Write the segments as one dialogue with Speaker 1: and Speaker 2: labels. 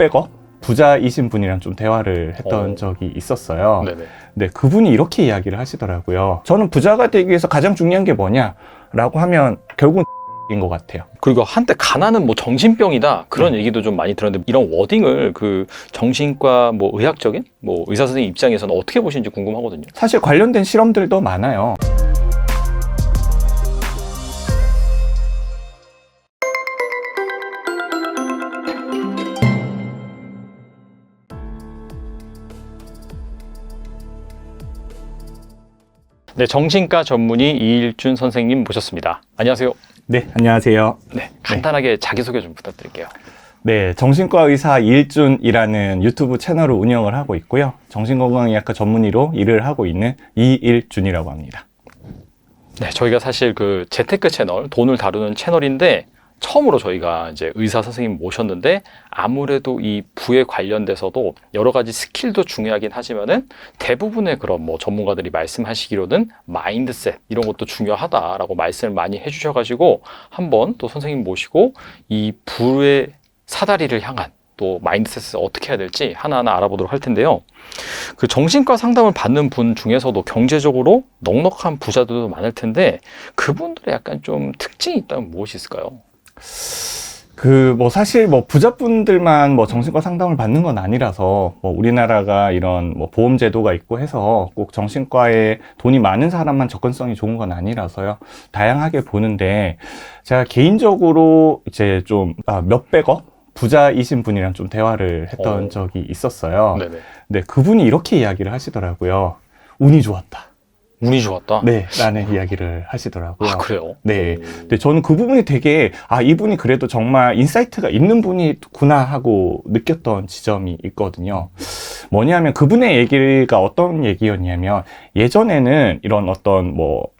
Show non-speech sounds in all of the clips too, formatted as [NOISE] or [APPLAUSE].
Speaker 1: 몇백억 부자이신 분이랑 좀 대화를 했던
Speaker 2: 어.
Speaker 1: 적이 있었어요.
Speaker 2: 네네.
Speaker 1: 네, 그분이 이렇게 이야기를 하시더라고요. 저는 부자가 되기 위해서 가장 중요한 게 뭐냐라고 하면 결국은 [LAUGHS] 인것 같아요.
Speaker 2: 그리고 한때 가난은 뭐 정신병이다 그런
Speaker 1: 네.
Speaker 2: 얘기도 좀 많이 들었는데 이런 워딩을 그 정신과 뭐 의학적인 뭐 의사 선생님 입장에서는 어떻게 보시는지 궁금하거든요.
Speaker 1: 사실 관련된 실험들도 많아요.
Speaker 2: 네, 정신과 전문의 이일준 선생님 모셨습니다. 안녕하세요.
Speaker 1: 네, 안녕하세요.
Speaker 2: 네, 간단하게 자기소개 좀 부탁드릴게요.
Speaker 1: 네, 정신과 의사 이일준이라는 유튜브 채널을 운영을 하고 있고요. 정신건강의학과 전문의로 일을 하고 있는 이일준이라고 합니다.
Speaker 2: 네, 저희가 사실 그 재테크 채널, 돈을 다루는 채널인데 처음으로 저희가 이제 의사 선생님 모셨는데 아무래도 이 부에 관련돼서도 여러 가지 스킬도 중요하긴 하지만은 대부분의 그런 뭐 전문가들이 말씀하시기로는 마인드셋 이런 것도 중요하다라고 말씀을 많이 해주셔가지고 한번 또 선생님 모시고 이 부의 사다리를 향한 또 마인드셋을 어떻게 해야 될지 하나하나 알아보도록 할 텐데요. 그 정신과 상담을 받는 분 중에서도 경제적으로 넉넉한 부자들도 많을 텐데 그분들의 약간 좀 특징이 있다면 무엇이 있을까요?
Speaker 1: 그 뭐 사실 뭐 부자분들만 뭐 정신과 상담을 받는 건 아니라서 뭐 우리나라가 이런 뭐 보험 제도가 있고 해서 꼭 정신과에 돈이 많은 사람만 접근성이 좋은 건 아니라서요. 다양하게 보는데 제가 개인적으로 이제 좀 아, 몇백억 부자이신 분이랑 좀 대화를 했던
Speaker 2: 어.
Speaker 1: 적이 있었어요.
Speaker 2: 네네.
Speaker 1: 근데 그분이 이렇게 이야기를 하시더라고요. 운이 좋았다.
Speaker 2: 운이 좋았다.
Speaker 1: 네, 라는 이야기를 하시더라고요.
Speaker 2: 아 그래요?
Speaker 1: 네.
Speaker 2: 오.
Speaker 1: 근데 저는 그 부분이 되게 아 이분이 그래도 정말 인사이트가 있는 분이구나 하고 느꼈던 지점이 있거든요. 뭐냐면 그분의 얘기가 어떤 얘기였냐면 예전에는 이런 어떤 뭐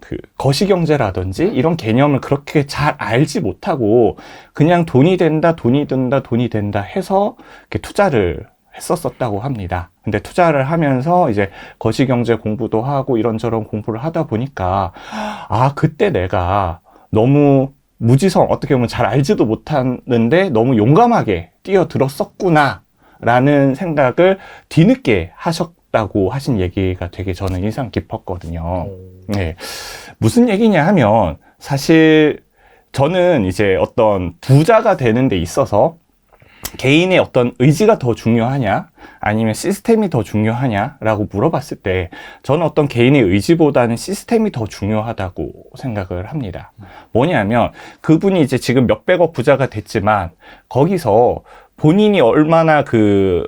Speaker 1: 그 거시경제라든지 이런 개념을 그렇게 잘 알지 못하고 그냥 돈이 된다, 돈이 든다, 돈이 된다 해서 이렇게 투자를 했었었다고 합니다. 근데 투자를 하면서 이제 거시경제 공부도 하고 이런저런 공부를 하다 보니까 아, 그때 내가 너무 무지성, 어떻게 보면 잘 알지도 못하는데 너무 용감하게 뛰어들었었구나. 라는 생각을 뒤늦게 하셨다고 하신 얘기가 되게 저는 인상 깊었거든요.
Speaker 2: 오.
Speaker 1: 네. 무슨 얘기냐 하면 사실 저는 이제 어떤 부자가 되는 데 있어서 개인의 어떤 의지가 더 중요하냐 아니면 시스템이 더 중요하냐라고 물어봤을 때 저는 어떤 개인의 의지보다는 시스템이 더 중요하다고 생각을 합니다. 뭐냐면 그분이 이제 지금 몇백억 부자가 됐지만 거기서 본인이 얼마나 그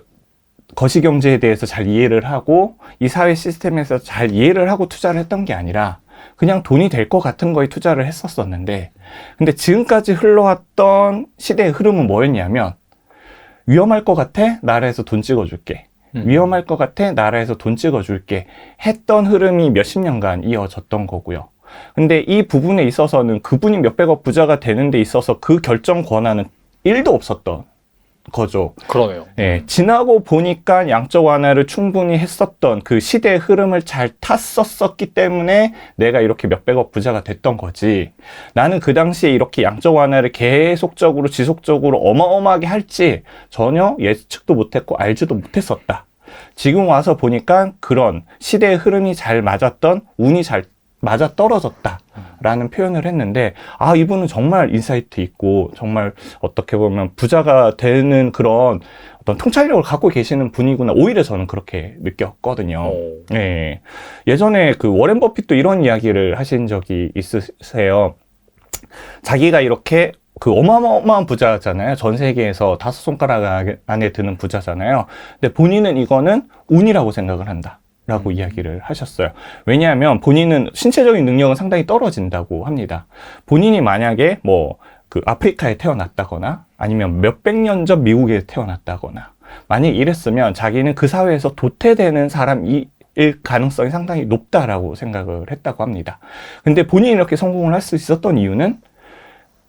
Speaker 1: 거시경제에 대해서 잘 이해를 하고 이 사회 시스템에서 잘 이해를 하고 투자를 했던 게 아니라 그냥 돈이 될 것 같은 거에 투자를 했었었는데 근데 지금까지 흘러왔던 시대의 흐름은 뭐였냐면 위험할 것 같아? 나라에서 돈 찍어줄게.
Speaker 2: 음.
Speaker 1: 위험할 것 같아? 나라에서 돈 찍어줄게. 했던 흐름이 몇십 년간 이어졌던 거고요. 근데 이 부분에 있어서는 그분이 몇백억 부자가 되는 데 있어서 그 결정 권한은 1도 없었던 거죠
Speaker 2: 그러네요.
Speaker 1: 예, 지나고 보니까 양적 완화를 충분히 했었던 그 시대의 흐름을 잘 탔었었기 때문에 내가 이렇게 몇백억 부자가 됐던 거지. 나는 그 당시에 이렇게 양적 완화를 계속적으로 지속적으로 어마어마하게 할지 전혀 예측도 못했고 알지도 못했었다. 지금 와서 보니까 그런 시대의 흐름이 잘 맞았던 운이 잘 맞아 떨어졌다. 라는 표현을 했는데, 아, 이분은 정말 인사이트 있고, 정말 어떻게 보면 부자가 되는 그런 어떤 통찰력을 갖고 계시는 분이구나. 오히려 저는 그렇게 느꼈거든요.
Speaker 2: 오.
Speaker 1: 네. 예전에 그 워렌 버핏도 이런 이야기를 하신 적이 있으세요. 자기가 이렇게 그 어마어마한 부자잖아요. 전 세계에서 다섯 손가락 안에 드는 부자잖아요. 근데 본인은 이거는 운이라고 생각을 한다. 라고
Speaker 2: 음.
Speaker 1: 이야기를 하셨어요. 왜냐하면 본인은 신체적인 능력은 상당히 떨어진다고 합니다. 본인이 만약에 뭐 그 아프리카에 태어났다거나 아니면 몇백 년 전 미국에 태어났다거나 만약 이랬으면 자기는 그 사회에서 도태되는 사람일 가능성이 상당히 높다라고 생각을 했다고 합니다. 근데 본인이 이렇게 성공을 할 수 있었던 이유는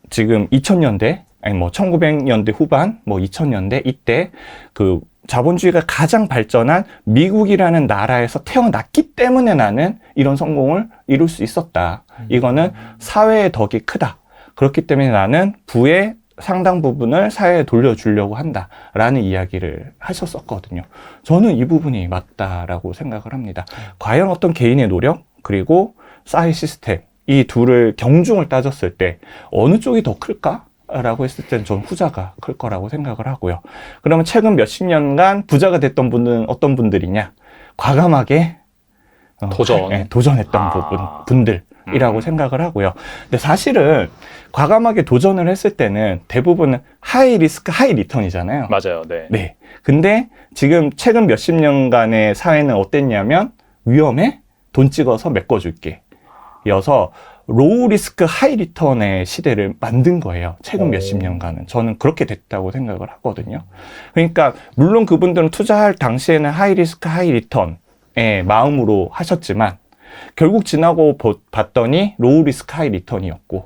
Speaker 1: 지금 2000년대 아니 뭐 1900년대 후반 뭐 2000년대 이때 그 자본주의가 가장 발전한 미국이라는 나라에서 태어났기 때문에 나는 이런 성공을 이룰 수 있었다. 이거는 사회의 덕이 크다. 그렇기 때문에 나는 부의 상당 부분을 사회에 돌려주려고 한다라는 이야기를 하셨었거든요. 저는 이 부분이 맞다라고 생각을 합니다. 과연 어떤 개인의 노력 그리고 사회 시스템 이 둘을 경중을 따졌을 때 어느 쪽이 더 클까? 라고 했을 때는 저는 후자가 클 거라고 생각을 하고요. 그러면 최근 몇십 년간 부자가 됐던 분은 어떤 분들이냐? 과감하게 어,
Speaker 2: 도전.
Speaker 1: 예, 도전했던
Speaker 2: 아.
Speaker 1: 부분, 분들 이라고
Speaker 2: 음.
Speaker 1: 생각을 하고요. 근데 사실은 과감하게 도전을 했을 때는 대부분 하이 리스크, 하이 리턴이잖아요.
Speaker 2: 맞아요. 네.
Speaker 1: 네. 근데 지금 최근 몇십 년간의 사회는 어땠냐면 위험해? 돈 찍어서 메꿔줄게. 여서 로우 리스크 하이 리턴의 시대를 만든 거예요. 최근
Speaker 2: 오.
Speaker 1: 몇십 년간은. 저는 그렇게 됐다고 생각을 하거든요. 그러니까 물론 그분들은 투자할 당시에는 하이 리스크 하이 리턴의 마음으로 하셨지만 결국 지나고 보- 봤더니 로우 리스크 하이 리턴이었고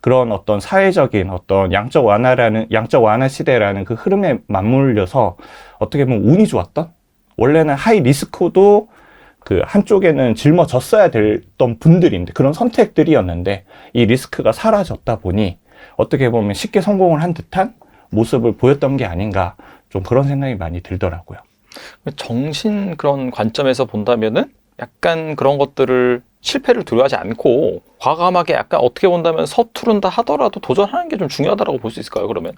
Speaker 1: 그런 어떤 사회적인 어떤 양적 완화라는 양적 완화 시대라는 그 흐름에 맞물려서 어떻게 보면 운이 좋았던 원래는 하이 리스크도 그 한쪽에는 짊어졌어야 됐던 분들인데 그런 선택들이었는데 이 리스크가 사라졌다 보니 어떻게 보면 쉽게 성공을 한 듯한 모습을 보였던 게 아닌가 좀 그런 생각이 많이 들더라고요.
Speaker 2: 정신 그런 관점에서 본다면은 약간 그런 것들을 실패를 두려워하지 않고 과감하게 약간 어떻게 본다면 서투른다 하더라도 도전하는 게 좀 중요하다고 볼 수 있을까요? 그러면?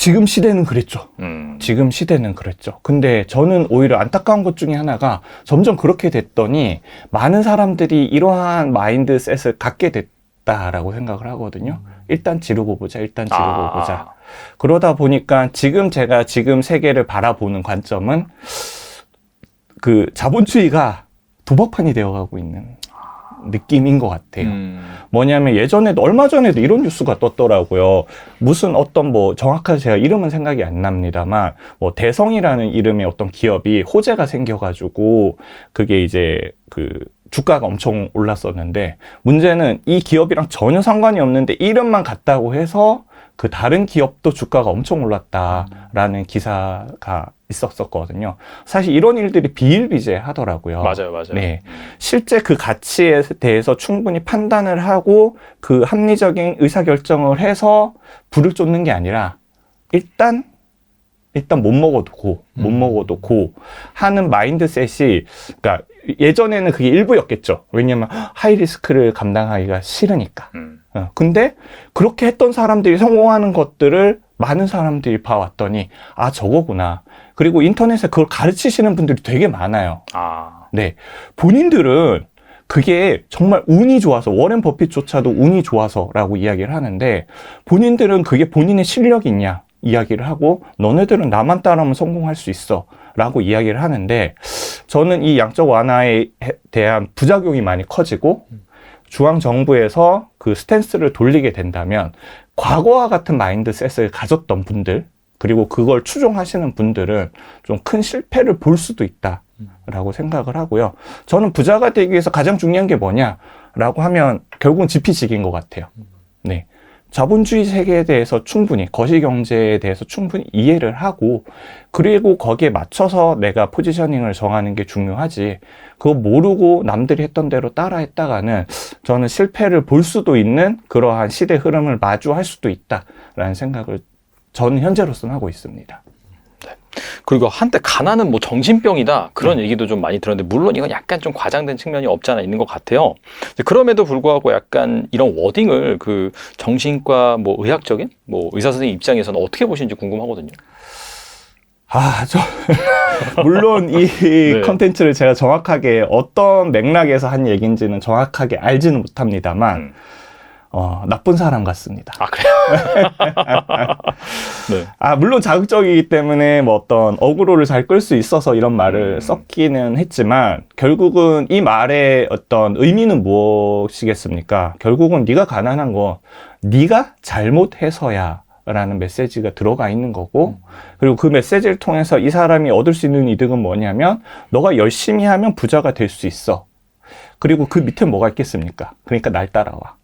Speaker 1: 지금 시대는 그랬죠.
Speaker 2: 음.
Speaker 1: 지금 시대는 그랬죠. 근데 저는 오히려 안타까운 것 중에 하나가 점점 그렇게 됐더니 많은 사람들이 이러한 마인드셋을 갖게 됐다라고 생각을 하거든요. 일단 지르고 보자, 일단 지르고
Speaker 2: 아.
Speaker 1: 보자. 그러다 보니까 지금 제가 지금 세계를 바라보는 관점은 그 자본주의가 도박판이 되어가고 있는 느낌인 것 같아요.
Speaker 2: 음.
Speaker 1: 뭐냐면 예전에도 얼마 전에도 이런 뉴스가 떴더라고요. 무슨 어떤 뭐 정확하게 제가 이름은 생각이 안 납니다만 뭐 대성이라는 이름의 어떤 기업이 호재가 생겨가지고 그게 이제 그 주가가 엄청 올랐었는데 문제는 이 기업이랑 전혀 상관이 없는데 이름만 같다고 해서 그 다른 기업도 주가가 엄청 올랐다라는 기사가 있었었거든요. 사실 이런 일들이 비일비재하더라고요.
Speaker 2: 맞아요, 맞아요.
Speaker 1: 네. 실제 그 가치에 대해서 충분히 판단을 하고 그 합리적인 의사결정을 해서 불을 쫓는 게 아니라 일단 일단 못 먹어도 고, 못
Speaker 2: 음.
Speaker 1: 먹어도 고 하는 마인드셋이 그러니까 예전에는 그게 일부였겠죠. 왜냐면 하이 리스크를 감당하기가 싫으니까.
Speaker 2: 음.
Speaker 1: 어, 근데 그렇게 했던 사람들이 성공하는 것들을 많은 사람들이 봐왔더니 아 저거구나. 그리고 인터넷에 그걸 가르치시는 분들이 되게 많아요.
Speaker 2: 아.
Speaker 1: 네. 본인들은 그게 정말 운이 좋아서, 워렌 버핏조차도 운이 좋아서라고 이야기를 하는데, 본인들은 그게 본인의 실력이 있냐 이야기를 하고, 너네들은 나만 따라하면 성공할 수 있어 라고 이야기를 하는데, 저는 이 양적 완화에 대한 부작용이 많이 커지고, 중앙 정부에서 그 스탠스를 돌리게 된다면, 과거와 같은 마인드셋을 가졌던 분들, 그리고 그걸 추종하시는 분들은 좀 큰 실패를 볼 수도 있다라고 생각을 하고요. 저는 부자가 되기 위해서 가장 중요한 게 뭐냐라고 하면 결국은 지피지기인 것 같아요. 네. 자본주의 세계에 대해서 충분히, 거시 경제에 대해서 충분히 이해를 하고, 그리고 거기에 맞춰서 내가 포지셔닝을 정하는 게 중요하지, 그거 모르고 남들이 했던 대로 따라 했다가는 저는 실패를 볼 수도 있는 그러한 시대 흐름을 마주할 수도 있다라는 생각을 저는 현재로서는 하고 있습니다.
Speaker 2: 그리고 한때 가난은 뭐 정신병이다 그런
Speaker 1: 네.
Speaker 2: 얘기도 좀 많이 들었는데 물론 이건 약간 좀 과장된 측면이 없지 않아 있는 것 같아요. 그럼에도 불구하고 약간 이런 워딩을 그 정신과 뭐 의학적인 뭐 의사 선생님 입장에서는 어떻게 보시는지 궁금하거든요.
Speaker 1: 아, 저, [LAUGHS] 물론 이
Speaker 2: 네.
Speaker 1: 컨텐츠를 제가 정확하게 어떤 맥락에서 한 얘기인지는 정확하게 알지는 못합니다만,
Speaker 2: 음.
Speaker 1: 어, 나쁜 사람 같습니다.
Speaker 2: 아 그래요? [LAUGHS] 네.
Speaker 1: 아, 물론 자극적이기 때문에 뭐 어떤 어그로를 잘 끌 수 있어서 이런 말을
Speaker 2: 음.
Speaker 1: 썼기는 했지만, 결국은 이 말의 어떤 의미는 무엇이겠습니까? 결국은 네가 가난한 거, 네가 잘못해서야 라는 메시지가 들어가 있는 거고, 그리고 그 메시지를 통해서 이 사람이 얻을 수 있는 이득은 뭐냐면, 너가 열심히 하면 부자가 될 수 있어. 그리고 그 밑에 뭐가 있겠습니까? 그러니까 날 따라와.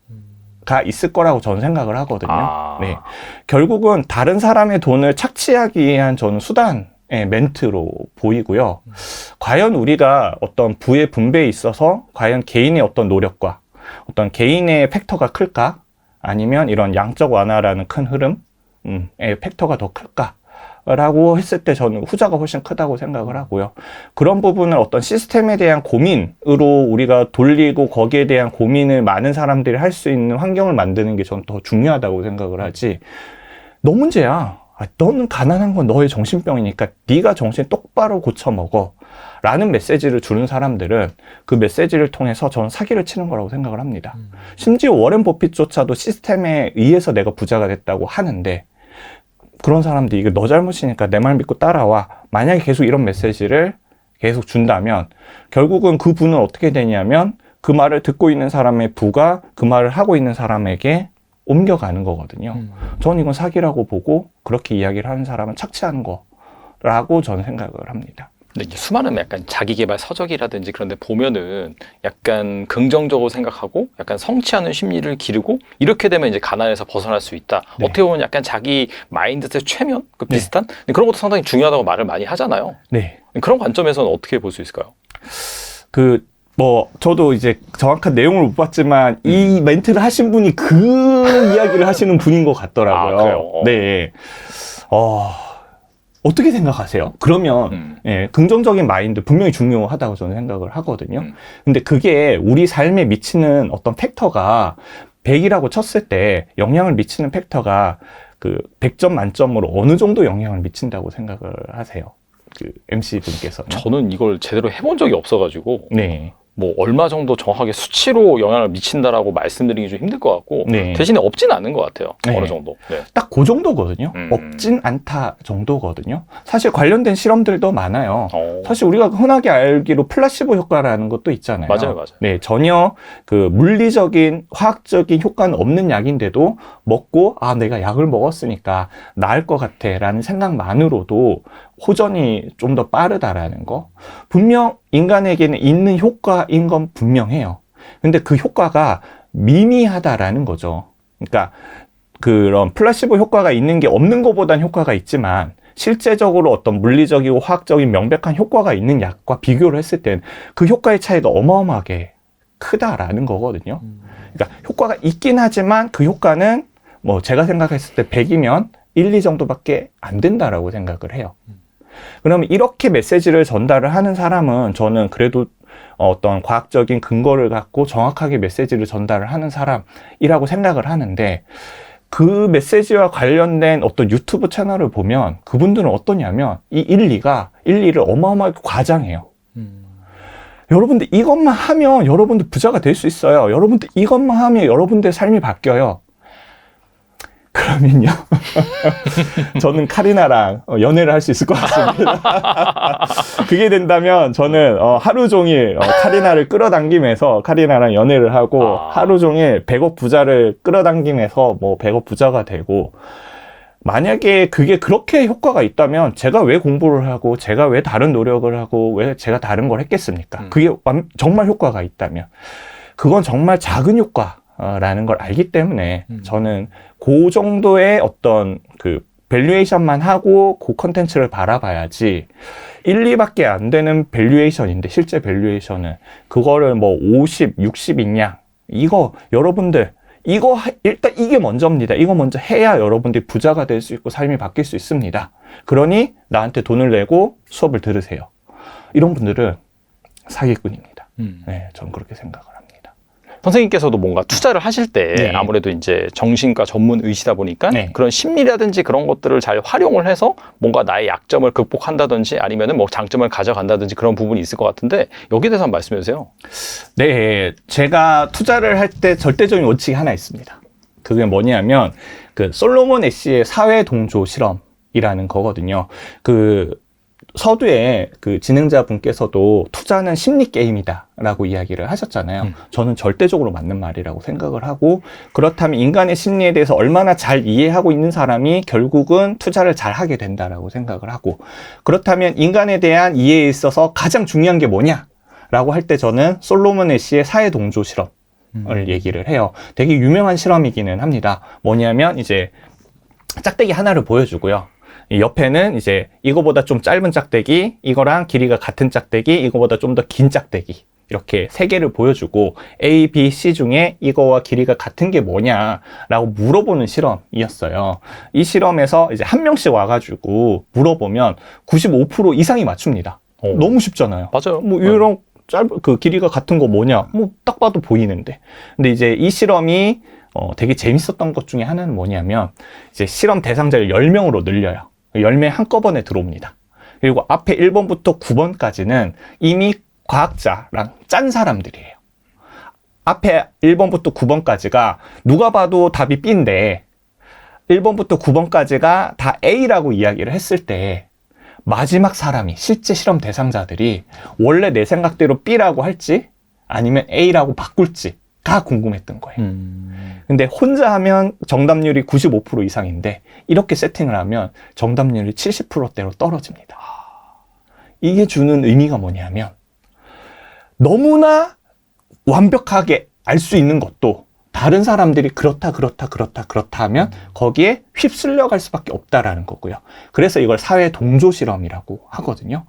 Speaker 1: 가 있을 거라고 저는 생각을 하거든요.
Speaker 2: 아.
Speaker 1: 네. 결국은 다른 사람의 돈을 착취하기 위한 저는 수단 의 멘트로 보이고요. 과연 우리가 어떤 부의 분배에 있어서 과연 개인의 어떤 노력과 어떤 개인의 팩터가 클까? 아니면 이런 양적 완화라는 큰 흐름의 팩터가 더 클까? 라고 했을 때 저는 후자가 훨씬 크다고 생각을 하고요. 그런 부분을 어떤 시스템에 대한 고민으로 우리가 돌리고 거기에 대한 고민을 많은 사람들이 할 수 있는 환경을 만드는 게 저는 더 중요하다고 생각을 하지. 너 문제야. 아, 너는 가난한 건 너의 정신병이니까 네가 정신 똑바로 고쳐 먹어. 라는 메시지를 주는 사람들은 그 메시지를 통해서 저는 사기를 치는 거라고 생각을 합니다. 심지어 워렌 버핏조차도 시스템에 의해서 내가 부자가 됐다고 하는데 그런 사람들이 이거 너 잘못이니까 내 말 믿고 따라와. 만약에 계속 이런 메시지를 계속 준다면 결국은 그 분은 어떻게 되냐면 그 말을 듣고 있는 사람의 부가 그 말을 하고 있는 사람에게 옮겨가는 거거든요.
Speaker 2: 음.
Speaker 1: 저는 이건 사기라고 보고 그렇게 이야기를 하는 사람은 착취하는 거라고 저는 생각을 합니다.
Speaker 2: 근데 이제 수많은 약간 자기개발 서적이라든지 그런 데 보면은 약간 긍정적으로 생각하고 약간 성취하는 심리를 기르고 이렇게 되면 이제 가난에서 벗어날 수 있다.
Speaker 1: 네.
Speaker 2: 어떻게 보면 약간 자기 마인드셋 최면? 그
Speaker 1: 네.
Speaker 2: 비슷한? 근데 그런 것도 상당히 중요하다고 말을 많이 하잖아요.
Speaker 1: 네.
Speaker 2: 그런 관점에서는 어떻게 볼 수 있을까요?
Speaker 1: 그, 뭐, 저도 이제 정확한 내용을 못 봤지만,
Speaker 2: 음.
Speaker 1: 이 멘트를 하신 분이 그 [LAUGHS] 이야기를 하시는 분인 것 같더라고요.
Speaker 2: 아, 그래요?
Speaker 1: 네. 어, 어떻게 생각하세요? 그러면,
Speaker 2: 음.
Speaker 1: 예, 긍정적인 마인드 분명히 중요하다고 저는 생각을 하거든요.
Speaker 2: 음.
Speaker 1: 근데 그게 우리 삶에 미치는 어떤 팩터가 100이라고 쳤을 때 영향을 미치는 팩터가 그 100점 만점으로 어느 정도 영향을 미친다고 생각을 하세요? 그 MC 분께서는.
Speaker 2: 저는 이걸 제대로 해본 적이 없어가지고
Speaker 1: 네.
Speaker 2: 뭐 얼마 정도 정확하게 수치로 영향을 미친다라고 말씀드리기 좀 힘들 것 같고
Speaker 1: 네.
Speaker 2: 대신에 없진 않은 것 같아요.
Speaker 1: 네.
Speaker 2: 어느 정도. 네.
Speaker 1: 딱 그 정도거든요.
Speaker 2: 음.
Speaker 1: 없진 않다 정도거든요. 사실 관련된 실험들도 많아요.
Speaker 2: 어.
Speaker 1: 사실 우리가 흔하게 알기로 플라시보 효과라는 것도 있잖아요.
Speaker 2: 맞아요, 맞아요.
Speaker 1: 네, 전혀 그 물리적인 화학적인 효과는 없는 약인데도 먹고 아 내가 약을 먹었으니까 나을 것 같아라는 생각만으로도 호전이 좀 더 빠르다라는 거. 분명 인간에게는 있는 효과인 건 분명해요. 근데 그 효과가 미미하다라는 거죠. 그러니까 그런 플라시보 효과가 있는 게 없는 것보단 효과가 있지만 실제적으로 어떤 물리적이고 화학적인 명백한 효과가 있는 약과 비교를 했을 땐그 효과의 차이가 어마어마하게 크다라는 거거든요. 그러니까 효과가 있긴 하지만 그 효과는 뭐 제가 생각했을 때 100이면 1, 2 정도밖에 안 된다라고 생각을 해요. 그러면 이렇게 메시지를 전달을 하는 사람은 저는 그래도 어떤 과학적인 근거를 갖고 정확하게 메시지를 전달을 하는 사람이라고 생각을 하는데 그 메시지와 관련된 어떤 유튜브 채널을 보면 그분들은 어떠냐면 이 1, 2가 1, 2를 어마어마하게 과장해요. 여러분들 이것만 하면 여러분들 부자가 될 수 있어요. 여러분들 이것만 하면 여러분들 삶이 바뀌어요. 그러면요. [LAUGHS] 저는 카리나랑 어, 연애를 할 수 있을 것 같습니다. [LAUGHS] 그게 된다면 저는 어, 하루 종일 어, 카리나를 끌어당기면서 카리나랑 연애를 하고
Speaker 2: 아.
Speaker 1: 하루 종일 100억 부자를 끌어당기면서 뭐 100억 부자가 되고 만약에 그게 그렇게 효과가 있다면 제가 왜 공부를 하고 제가 왜 다른 노력을 하고 왜 제가 다른 걸 했겠습니까?
Speaker 2: 음.
Speaker 1: 그게 완- 정말 효과가 있다면 그건 정말 작은 효과라는 걸 알기 때문에
Speaker 2: 음.
Speaker 1: 저는 그 정도의 어떤 그 밸류에이션만 하고 그 컨텐츠를 바라봐야지 1, 2밖에 안 되는 밸류에이션인데 실제 밸류에이션은 그거를 뭐 50, 60 있냐 이거 여러분들 이거 하- 일단 이게 먼저입니다. 이거 먼저 해야 여러분들이 부자가 될 수 있고 삶이 바뀔 수 있습니다. 그러니 나한테 돈을 내고 수업을 들으세요. 이런 분들은 사기꾼입니다.
Speaker 2: 음.
Speaker 1: 네, 전 그렇게 생각을.
Speaker 2: 선생님께서도 뭔가 투자를 하실 때
Speaker 1: 네.
Speaker 2: 아무래도 이제 정신과 전문 의시다 보니까
Speaker 1: 네.
Speaker 2: 그런 심리라든지 그런 것들을 잘 활용을 해서 뭔가 나의 약점을 극복한다든지 아니면은 뭐 장점을 가져간다든지 그런 부분이 있을 것 같은데 여기에 대해서 한번 말씀해 주세요.
Speaker 1: 네, 제가 투자를 할 때 절대적인 원칙이 하나 있습니다. 그게 뭐냐면 그 솔로몬 애쉬의 사회 동조 실험 이라는 거거든요. 그 서두에 그 진행자분께서도 투자는 심리 게임이다라고 이야기를 하셨잖아요.
Speaker 2: 음.
Speaker 1: 저는 절대적으로 맞는 말이라고 생각을 하고 그렇다면 인간의 심리에 대해서 얼마나 잘 이해하고 있는 사람이 결국은 투자를 잘 하게 된다라고 생각을 하고 그렇다면 인간에 대한 이해에 있어서 가장 중요한 게 뭐냐? 라고 할 때 저는 솔로몬 애쉬의 사회 동조 실험을
Speaker 2: 음.
Speaker 1: 얘기를 해요. 되게 유명한 실험이기는 합니다. 뭐냐면 이제 짝대기 하나를 보여주고요. 이 옆에는 이제 이거보다 좀 짧은 짝대기, 이거랑 길이가 같은 짝대기, 이거보다 좀 더 긴 짝대기 이렇게 세 개를 보여주고 A, B, C 중에 이거와 길이가 같은 게 뭐냐라고 물어보는 실험이었어요. 이 실험에서 이제 한 명씩 와가지고 물어보면 95% 이상이 맞춥니다.
Speaker 2: 어.
Speaker 1: 너무 쉽잖아요.
Speaker 2: 맞아요.
Speaker 1: 뭐 이런 짧, 그 길이가 같은 거 뭐냐? 뭐 딱 봐도 보이는데. 근데 이제 이 실험이 어, 되게 재밌었던 것 중에 하나는 뭐냐면 이제 실험 대상자를 10명으로 늘려요. 10명 한꺼번에 들어옵니다. 그리고 앞에 1번부터 9번까지는 이미 과학자랑 짠 사람들이에요. 앞에 1번부터 9번까지가 누가 봐도 답이 B인데 1번부터 9번까지가 다 A라고 이야기를 했을 때 마지막 사람이 실제 실험 대상자들이 원래 내 생각대로 B라고 할지 아니면 A라고 바꿀지 가 궁금했던 거예요.
Speaker 2: 음.
Speaker 1: 근데 혼자 하면 정답률이 95% 이상인데 이렇게 세팅을 하면 정답률이 70%대로 떨어집니다. 이게 주는 의미가 뭐냐면 너무나 완벽하게 알 수 있는 것도 다른 사람들이 그렇다 그렇다 그렇다 그렇다 하면 거기에 휩쓸려 갈 수밖에 없다라는 거고요. 그래서 이걸 사회 동조 실험이라고 하거든요.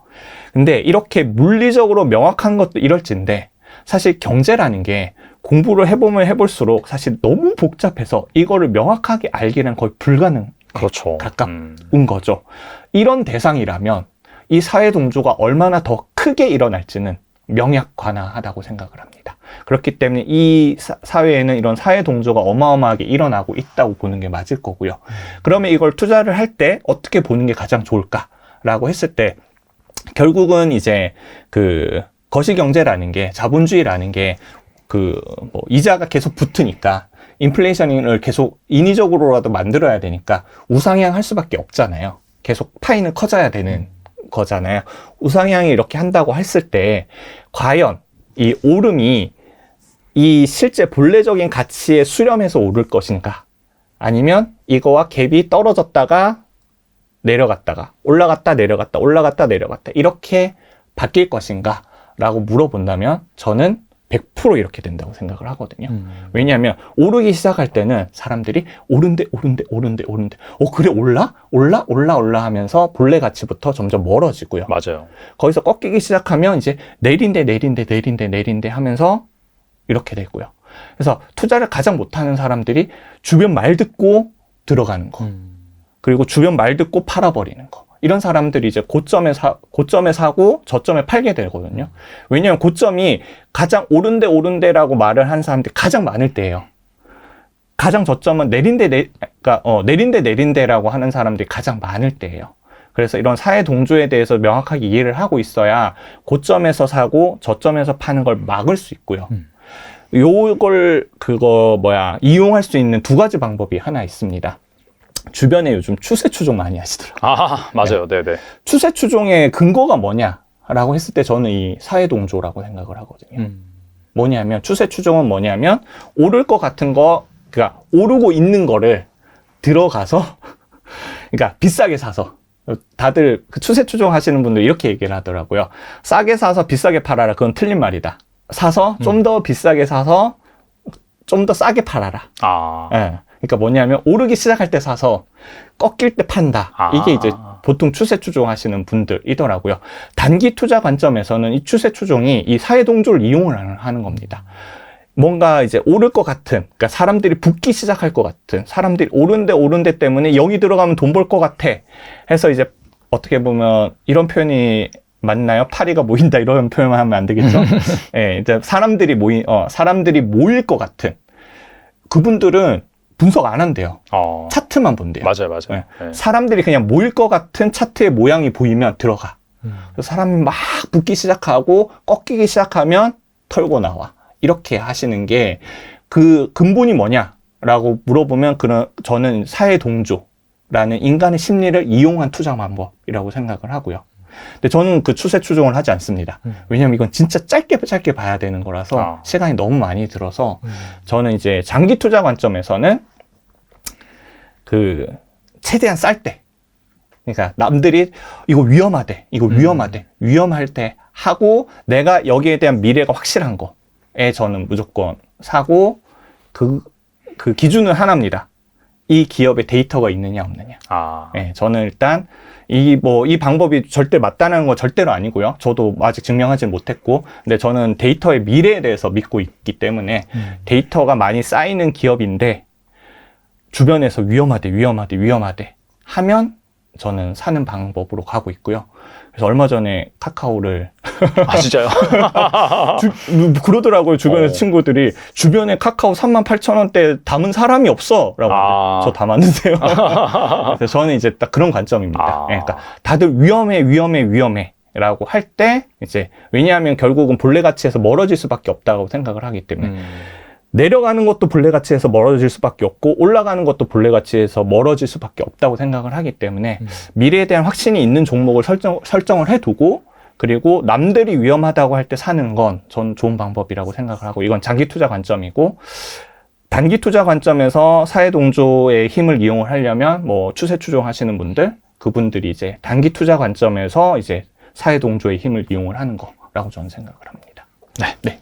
Speaker 1: 근데 이렇게 물리적으로 명확한 것도 이럴진데 사실 경제라는 게 공부를 해보면 해볼수록 사실 너무 복잡해서 이거를 명확하게 알기는 거의 불가능
Speaker 2: 그렇죠.
Speaker 1: 가깝-
Speaker 2: 음.
Speaker 1: 운 거죠. 이런 대상이라면 이 사회 동조가 얼마나 더 크게 일어날지는 명약관화하다고 생각을 합니다. 그렇기 때문에 이 사- 사회에는 이런 사회 동조가 어마어마하게 일어나고 있다고 보는 게 맞을 거고요. 그러면 이걸 투자를 할 때 어떻게 보는 게 가장 좋을까라고 했을 때 결국은 이제 그 거시경제라는 게 자본주의라는 게 그 뭐 이자가 계속 붙으니까 인플레이션을 계속 인위적으로라도 만들어야 되니까 우상향 할 수밖에 없잖아요. 계속 파이는 커져야 되는 거잖아요. 우상향이 이렇게 한다고 했을 때 과연 이 오름이 이 실제 본래적인 가치에 수렴해서 오를 것인가? 아니면 이거와 갭이 떨어졌다가 내려갔다가 올라갔다 내려갔다 올라갔다 내려갔다 이렇게 바뀔 것인가? 라고 물어본다면 저는 100% 이렇게 된다고 생각을 하거든요.
Speaker 2: 음.
Speaker 1: 왜냐하면 오르기 시작할 때는 사람들이 오른데 오른데 오른데 오른데 어 그래 올라 올라 올라 올라 하면서 본래 가치부터 점점 멀어지고요.
Speaker 2: 맞아요.
Speaker 1: 거기서 꺾이기 시작하면 이제 내린데 내린데 내린데 내린데 하면서 이렇게 되고요. 그래서 투자를 가장 못하는 사람들이 주변 말 듣고 들어가는 거
Speaker 2: 음.
Speaker 1: 그리고 주변 말 듣고 팔아버리는 거. 이런 사람들이 이제 고점에 사, 고점에 사고 저점에 팔게 되거든요. 왜냐하면 고점이 가장 오른데 오른데라고 말을 한 사람들이 가장 많을 때예요. 가장 저점은 내린데 내, 그러니까 어, 내린데 내린데라고 하는 사람들이 가장 많을 때예요. 그래서 이런 사회 동조에 대해서 명확하게 이해를 하고 있어야 고점에서 사고 저점에서 파는 걸 막을 수 있고요.
Speaker 2: 음.
Speaker 1: 요걸 그거 뭐야 이용할 수 있는 두 가지 방법이 하나 있습니다. 주변에 요즘 추세 추종 많이 하시더라고요.
Speaker 2: 아, 맞아요. 네, 네.
Speaker 1: 추세 추종의 근거가 뭐냐라고 했을 때 저는 이 사회 동조라고 생각을 하거든요.
Speaker 2: 음.
Speaker 1: 뭐냐면 추세 추종은 뭐냐면 오를 것 같은 거 그러니까 오르고 있는 거를 들어가서 [LAUGHS] 그러니까 비싸게 사서 다들 그 추세 추종 하시는 분들 이렇게 얘기를 하더라고요. 싸게 사서 비싸게 팔아라. 그건 틀린 말이다. 사서 좀더 비싸게 사서 좀 더 싸게 팔아라.
Speaker 2: 아.
Speaker 1: 예. 그러니까 뭐냐면 오르기 시작할 때 사서 꺾일 때 판다.
Speaker 2: 아.
Speaker 1: 이게 이제 보통 추세 추종하시는 분들이더라고요. 단기 투자 관점에서는 이 추세 추종이 이 사회 동조를 이용을 하는- 겁니다. 뭔가 이제 오를 것 같은, 그러니까 사람들이 붙기 시작할 것 같은, 사람들이 오른데 오른데 때문에 여기 들어가면 돈 벌 것 같아. 해서 이제 어떻게 보면 이런 표현이 맞나요? 파리가 모인다 이런 [LAUGHS] 표현만 하면 안 되겠죠? [LAUGHS] 예, 이제 사람들이 모인, 어, 사람들이 모일 것 같은 그분들은 분석 안 한대요.
Speaker 2: 어.
Speaker 1: 차트만 본대요.
Speaker 2: 맞아요, 맞아요. 네.
Speaker 1: 사람들이 그냥 모일 것 같은 차트의 모양이 보이면 들어가.
Speaker 2: 음.
Speaker 1: 그래서 사람이 막 붙기 시작하고 꺾이기 시작하면 털고 나와. 이렇게 하시는 게 그 근본이 뭐냐라고 물어보면 그런 저는 사회 동조 라는 인간의 심리를 이용한 투자 방법이라고 생각을 하고요. 근데 저는 그 추세 추종을 하지 않습니다.
Speaker 2: 음.
Speaker 1: 왜냐면 이건 진짜 짧게 짧게 봐야 되는 거라서
Speaker 2: 아.
Speaker 1: 시간이 너무 많이 들어서
Speaker 2: 음.
Speaker 1: 저는 이제 장기 투자 관점에서는 그 최대한 쌀 때. 그러니까 남들이 이거 위험하대, 이거
Speaker 2: 음.
Speaker 1: 위험하대, 위험할 때 하고 내가 여기에 대한 미래가 확실한 거에 저는 무조건 사고 그, 그 기준은 하나입니다. 이 기업에 데이터가 있느냐 없느냐.
Speaker 2: 아,
Speaker 1: 예, 저는 일단 이 뭐 이 방법이 절대 맞다는 건 절대로 아니고요. 저도 아직 증명하지 못했고, 근데 저는 데이터의 미래에 대해서 믿고 있기 때문에
Speaker 2: 음.
Speaker 1: 데이터가 많이 쌓이는 기업인데 주변에서 위험하대, 위험하대, 위험하대 하면 저는 사는 방법으로 가고 있고요. 그래서 얼마 전에 카카오를
Speaker 2: 아 진짜요? [LAUGHS]
Speaker 1: 주, 그러더라고요. 주변에
Speaker 2: 어.
Speaker 1: 친구들이 주변에 카카오 3만 8천 원대 담은 사람이 없어라고.
Speaker 2: 아.
Speaker 1: 저 담았는데요. [LAUGHS] 그래서 저는 이제 딱 그런 관점입니다.
Speaker 2: 아.
Speaker 1: 예, 그러니까 다들 위험해, 위험해, 위험해. 라고 할 때 이제 왜냐하면 결국은 본래 가치에서 멀어질 수밖에 없다고 생각을 하기 때문에
Speaker 2: 음.
Speaker 1: 내려가는 것도 본래 가치에서 멀어질 수밖에 없고 올라가는 것도 본래 가치에서 멀어질 수밖에 없다고 생각을 하기 때문에
Speaker 2: 음.
Speaker 1: 미래에 대한 확신이 있는 종목을 설정, 설정을 해두고 그리고 남들이 위험하다고 할 때 사는 건 전 좋은 방법이라고 생각을 하고 이건 장기 투자 관점이고 단기 투자 관점에서 사회 동조의 힘을 이용을 하려면 뭐 추세 추종하시는 분들 그분들이 이제 단기 투자 관점에서 이제 사회 동조의 힘을 이용을 하는 거라고 저는 생각을 합니다.
Speaker 2: 네.
Speaker 1: 네.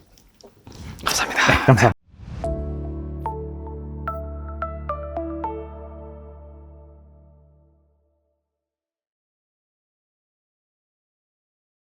Speaker 2: 감사합니다.
Speaker 1: 감사합니다.